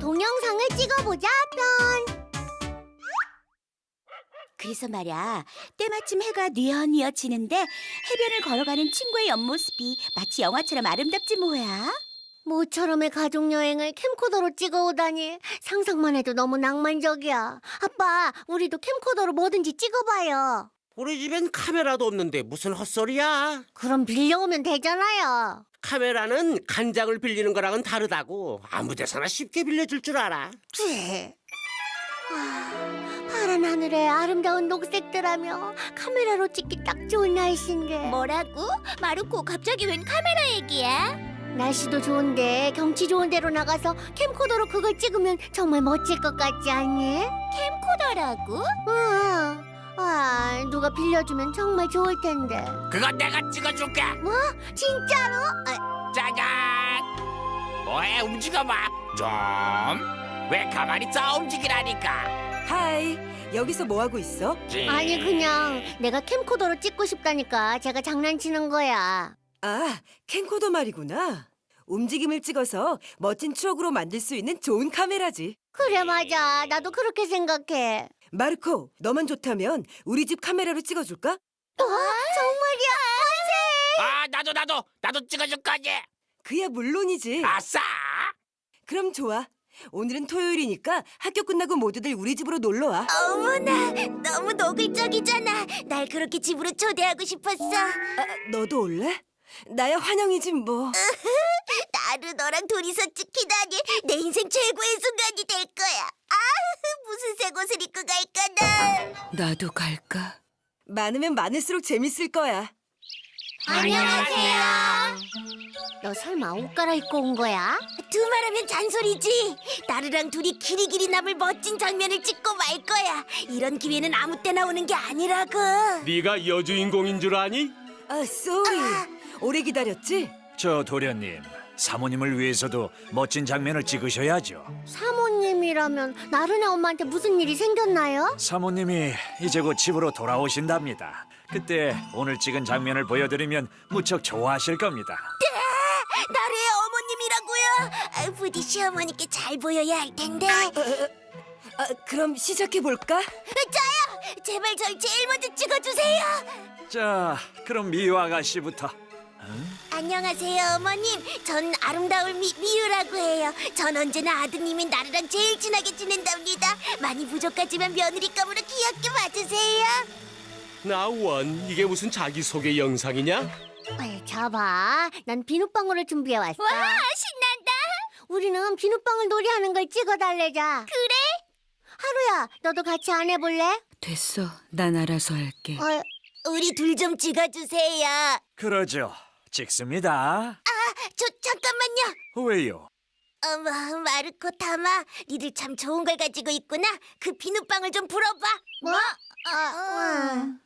동영상을 찍어보자 편. 그래서 말야 때마침 해가 뉘어뉘어 지는데 해변을 걸어가는 친구의 옆모습이 마치 영화처럼 아름답지 뭐야 모처럼의 가족 여행을 캠코더로 찍어오다니 상상만 해도 너무 낭만적이야. 아빠, 우리도 캠코더로 뭐든지 찍어봐요. 우리 집엔 카메라도 없는데 무슨 헛소리야? 그럼 빌려오면 되잖아요. 카메라는 간장을 빌리는 거랑은 다르다고 아무 데서나 쉽게 빌려줄 줄 알아. 쥐. 아, 파란 하늘에 아름다운 녹색들하며 카메라로 찍기 딱 좋은 날씨인데 뭐라고? 마루코 갑자기 웬 카메라 얘기야? 날씨도 좋은데 경치 좋은 데로 나가서 캠코더로 그걸 찍으면 정말 멋질 것 같지 않니? 캠코더라고? 응. 아, 누가 빌려주면 정말 좋을 텐데. 그건 내가 찍어줄게. 뭐? 진짜로? 아, 짜잔. 뭐해 움직여봐. 좀. 왜 가만히 있어 움직이라니까. 하이, 여기서 뭐 하고 있어? 찡. 아니 그냥 내가 캠코더로 찍고 싶다니까 제가 장난치는 거야. 아, 캠코더 말이구나. 움직임을 찍어서 멋진 추억으로 만들 수 있는 좋은 카메라지. 그래 맞아. 나도 그렇게 생각해. 마르코, 너만 좋다면 우리 집 카메라로 찍어줄까? 어? 정말이야? 아 나도 나도 나도 찍어줄 거지. 그야 물론이지. 아싸. 그럼 좋아. 오늘은 토요일이니까 학교 끝나고 모두들 우리 집으로 놀러 와. 어머나 너무 노골적이잖아 날 그렇게 집으로 초대하고 싶었어 아, 너도 올래? 나야 환영이지 뭐. 나루 너랑 둘이서 찍히다니 내 인생 최고의 순간이 될 거야 아 무슨 새 옷을 입고 갈까나 나도 갈까? 많으면 많을수록 재밌을 거야. 안녕하세요. 너 설마 옷 갈아입고 온 거야? 두 말하면 잔소리지 나르랑 둘이 길이길이 남을 멋진 장면을 찍고 말 거야 이런 기회는 아무 때나 오는 게 아니라고 네가 여주인공인 줄 아니? 아, 쏘리. 오래 기다렸지? 저 도련님, 사모님을 위해서도 멋진 장면을 찍으셔야죠. 사모님이라면 나른의 엄마한테 무슨 일이 생겼나요? 사모님이 이제 곧 집으로 돌아오신답니다. 그때 오늘 찍은 장면을 보여드리면 무척 좋아하실 겁니다. 나르의 어머님이라고요 아, 부디 시어머니께 잘 보여야 할 텐데 아, 그럼 시작해 볼까? 저요 제발 절 제일 먼저 찍어주세요 자, 그럼 미유 아가씨부터. 안녕하세요 어머님 전 아름다울 미, 미유라고 해요 전 언제나 아드님인 나르랑 제일 친하게 지낸답니다 많이 부족하지만 며느리감으로 귀엽게 봐주세요 나원 이게 무슨 자기소개 영상이냐? 에이, 잡아. 난 비눗방울을 준비해왔어. 와 신난다 우리는 비눗방울 놀이하는 걸 찍어달래자. 그래? 하루야, 너도 같이 안 해볼래? 됐어. 난 알아서 할게. 어, 우리 둘 좀 찍어주세요 그러죠. 찍습니다. 저 잠깐만요 왜요? 어머 마르코 타마 니들 참 좋은 걸 가지고 있구나 그 비눗방울 좀 불어봐 뭐? 아,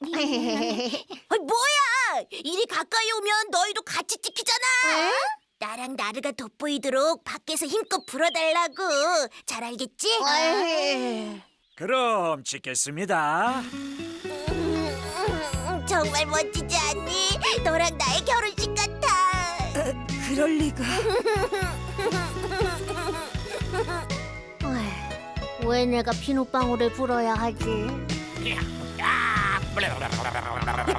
아, 뭐야 이리 가까이 오면 너희도 같이 찍히잖아 에? 나랑 나르가 돋보이도록 밖에서 힘껏 불어달라고 잘 알겠지? 어이. 그럼 찍겠습니다. 음, 정말 멋지지 않니? 너랑 나의 결혼식 같아 그럴 리가. 왜 내가 비눗방울을 불어야 하지? 야.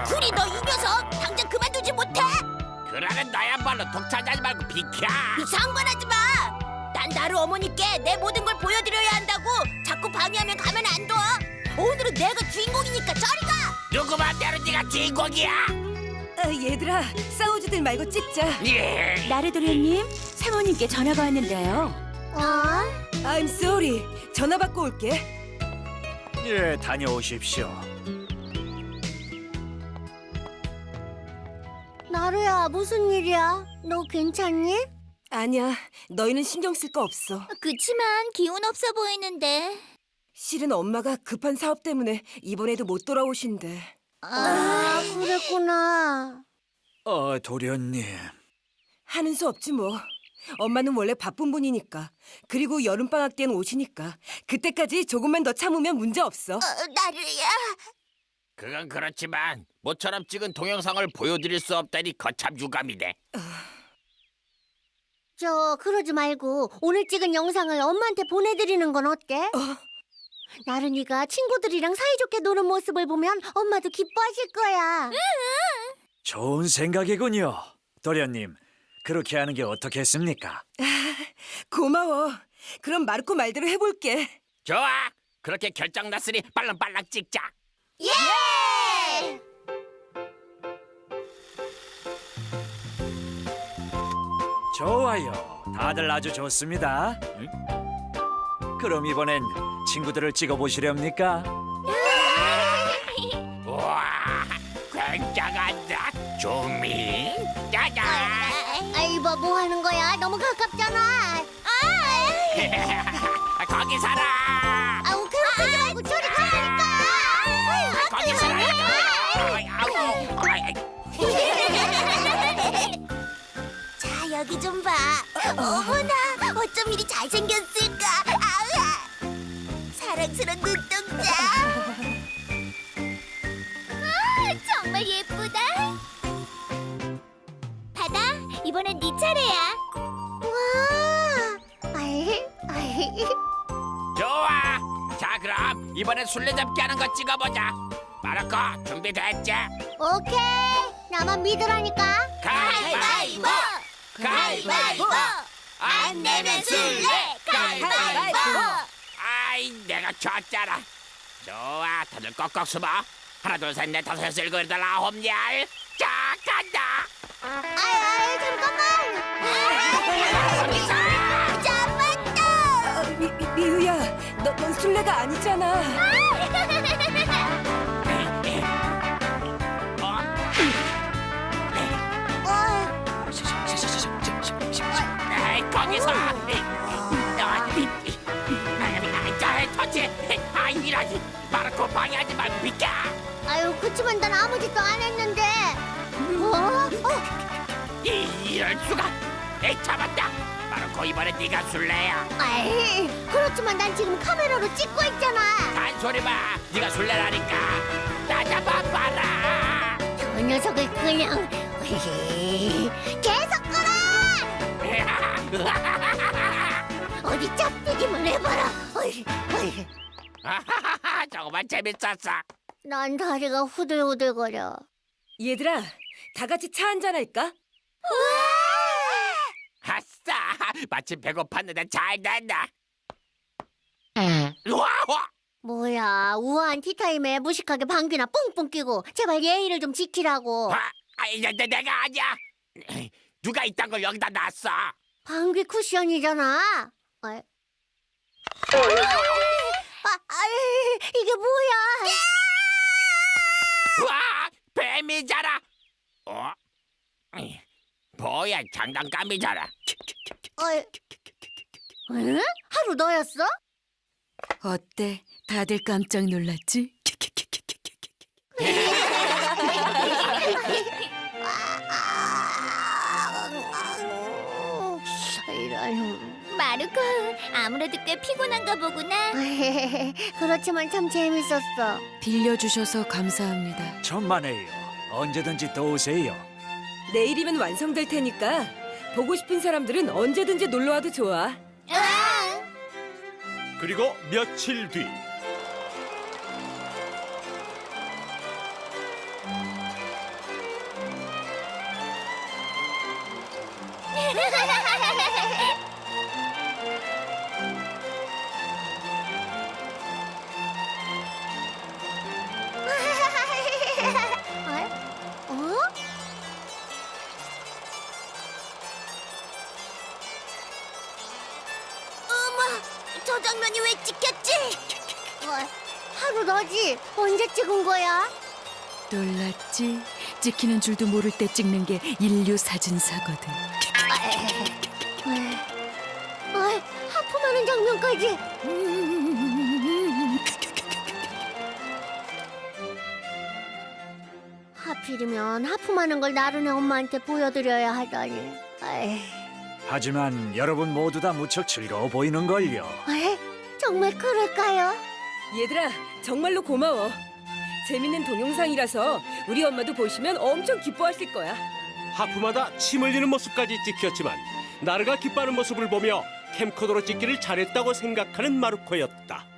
구리 너 이 녀석 당장 그만두지 못해 그러는 너야말로 독차지하지 말고 비켜. 상관하지 마 난 나르 어머니께 내 모든 걸 보여드려야 한다고 자꾸 방해하면 가면 안둬 오늘은 내가 주인공이니까 저리 가 네가 주인공이야. 아, 얘들아, 싸우지들 말고 찍자. 예. 나르 도련님 사모님께 전화가 왔는데요 어? I'm sorry. 전화 받고 올게. 예, 다녀오십시오. 나루야, 무슨 일이야? 너 괜찮니? 아니야, 너희는 신경 쓸 거 없어. 그치만 기운 없어 보이는데 실은 엄마가 급한 사업 때문에 이번에도 못 돌아오신대. 아, 그랬구나. 어, 도련님. 하는 수 없지 뭐. 엄마는 원래 바쁜 분이니까. 그리고 여름방학 때는 오시니까. 그때까지 조금만 더 참으면 문제 없어. 어, 나르야 그건 그렇지만 모처럼 찍은 동영상을 보여드릴 수 없다니 거참 유감이네. 저 그러지 말고 오늘 찍은 영상을 엄마한테 보내드리는 건 어때? 나른이가 친구들이랑 사이좋게 노는 모습을 보면 엄마도 기뻐하실 거야. 좋은 생각이군요. 도련님, 그렇게 하는 게 어떻겠습니까? 고마워. 그럼 마르코 말대로 해볼게. 좋아. 그렇게 결정 났으니 빨랑빨랑 찍자. 예! 좋아요. 다들 아주 좋습니다. 응? 그럼 이번엔 친구들을 찍어보시렵니까? 우와, 굉장하다. 조미. 짜잔. 아이고 뭐 하는 거야? 너무 가깝잖아. 아, 거기 살아. 아우 괴롭히지 말고 저리 가라니까. 거기 살아. 아우, 아이, 자 여기 좀 봐. 어머나 어쩜 이리 잘생겼을까. 사랑스러운 눈동자. 아 정말 예쁘다. 바다 이번엔 네 차례야. 와. 아이 아이. 좋아. 자, 그럼 이번엔 술래잡기 하는 거 찍어보자. 마르코 준비됐지? 오케이. 나만 믿으라니까. 가위바위보. 가위바위보. 안 내면 술래. 가위바위보. 아이, 내가 졌잖아. 좋아, 다들 꼭꼭 숨어. 하나, 둘, 셋, 넷, 다섯, 여섯, 일곱, 여덟, 아홉, 열. 자, 간다. 아이 아이 잠깐만. 거기서. 잡았다. 어, 미, 미, 미우야, 너, 넌 술래가 아니잖아. 어? 어. 에이, 거기서. 자, 터치. 아, 이러지. 마르코 방해하지 말고 비켜. 아유 그치만 난 아무 짓도 안 했는데. 어? 어? 이, 이럴 수가. 에이, 잡았다. 마르코 이번에 네가 술래야. 아이 그렇지만 난 지금 카메라로 찍고 있잖아. 단소리 마. 네가 술래라니까. 나 잡아봐라. 저 녀석을 그냥 계속 끌어. 어디 짝대기만 해봐라. 어이, 어이. 정말 재밌었어. 난 다리가 후들후들거려. 얘들아, 다 같이 차 한잔 할까? 아싸. 마침 배고팠는데 잘 됐다. 우와, 우와. 뭐야 우아한 티타임에 무식하게 방귀나 뿡뿡 끼고 제발 예의를 좀 지키라고. 아, 아이, 내, 내가 아니야. 누가 이딴 걸 여기다 놨어? 방귀 쿠션이잖아. 아, 아, 아이, 이게 뭐야? 와, 뱀이잖아. 어? 에이, 뭐야, 장난감이잖아. 어이, 응? 하루 너였어? 어때? 다들 깜짝 놀랐지? 마르코 아무래도 꽤 피곤한가 보구나. 그렇지만 참 재밌었어. 빌려주셔서 감사합니다. 천만에요. 언제든지 또 오세요. 내일이면 완성될 테니까 보고 싶은 사람들은 언제든지 놀러 와도 좋아. 그리고 며칠 뒤 저 장면이 왜 찍혔지? 어, 하루 너지? 언제 찍은 거야? 놀랐지? 찍히는 줄도 모를 때 찍는 게 인류 사진사거든. 어이, 하품하는 장면까지. 하필이면 하품하는 걸 나른의 엄마한테 보여드려야 하다니. 아이, 하지만 여러분 모두 다 무척 즐거워 보이는걸요. 아이, 정말 그럴까요? 얘들아, 정말로 고마워. 재밌는 동영상이라서 우리 엄마도 보시면 엄청 기뻐하실 거야. 하프마다 침 흘리는 모습까지 찍혔지만 나르가 기뻐하는 모습을 보며 캠코더로 찍기를 잘했다고 생각하는 마르코였다.